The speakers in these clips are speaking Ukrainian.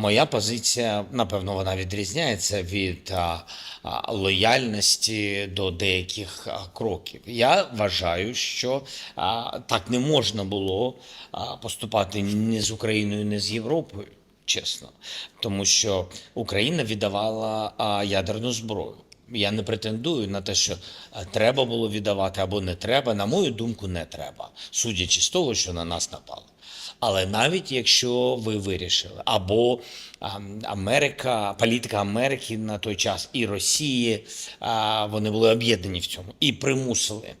Моя позиція, напевно, вона відрізняється від лояльності до деяких кроків. Я вважаю, що так не можна було поступати ні з Україною, ні з Європою, чесно, тому що Україна віддавала ядерну зброю. Я не претендую на те, що треба було віддавати або не треба. На мою думку, не треба, судячи з того, що на нас напали. Але навіть якщо ви вирішили, або Америка, політика Америки на той час і Росії, вони були об'єднані в цьому і примусили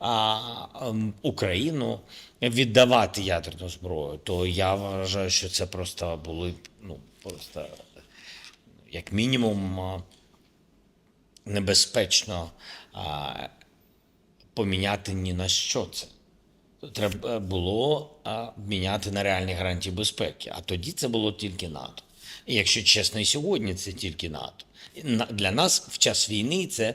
ем, Україну віддавати ядерну зброю, то я вважаю, що це просто були ну просто як мінімум небезпечно а, поміняти ні на що це. Треба було а, міняти на реальні гарантії безпеки. А тоді це було тільки НАТО. І якщо чесно, і сьогодні це тільки НАТО. Для нас в час війни це,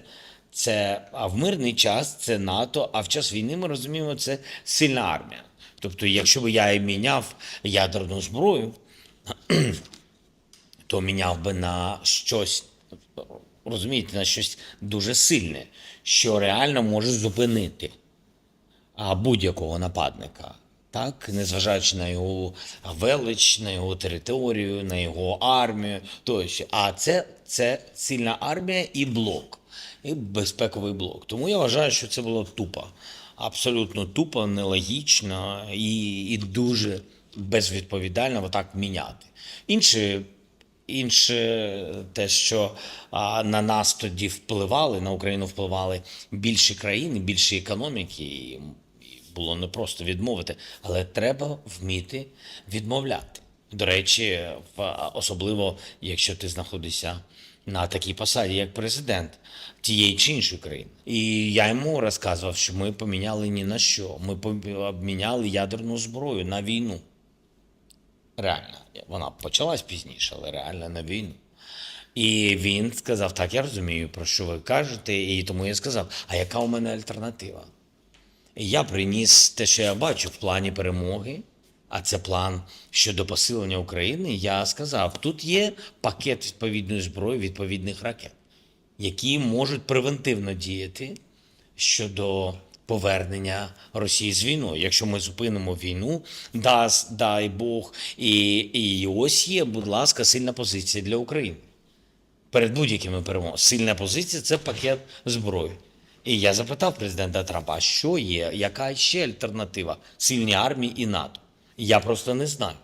це а в мирний час це НАТО, а в час війни ми розуміємо, це сильна армія. Тобто, якщо б я і міняв ядерну зброю, то міняв би на щось, розумієте, на щось дуже сильне, що реально може зупинити будь-якого нападника. Так, незважаючи на його велич, на його територію, на його армію, тощо. А це, це сильна армія і блок, і безпековий блок. Тому я вважаю, що це було тупо. Абсолютно тупо, нелогічно і, і дуже безвідповідально отак міняти. Інше Інше те, що на нас тоді впливали, на Україну впливали більші країни, більші економіки, і, було непросто відмовити, але треба вміти відмовляти. До речі, в, особливо якщо ти знаходишся на такій посаді, як президент тієї чи іншої країни. І я йому розказував, що ми поміняли ні на що. Ми помі- обміняли ядерну зброю на війну. Реально, вона почалась пізніше, але реально на війну. І він сказав: так, я розумію, про що ви кажете, і тому я сказав: а яка у мене альтернатива? І я приніс те, що я бачу в плані перемоги, а це план щодо посилення України. Я сказав: тут є пакет відповідної зброї, відповідних ракет, які можуть превентивно діяти щодо повернення Росії з війною. Якщо ми зупинимо війну, дасть, дай Бог, і, і ось є, будь ласка, сильна позиція для України перед будь-якими перемогами. Сильна позиція це пакет зброї. І я запитав президента Трампа, що є, яка ще альтернатива сильній армії і НАТО? Я просто не знаю.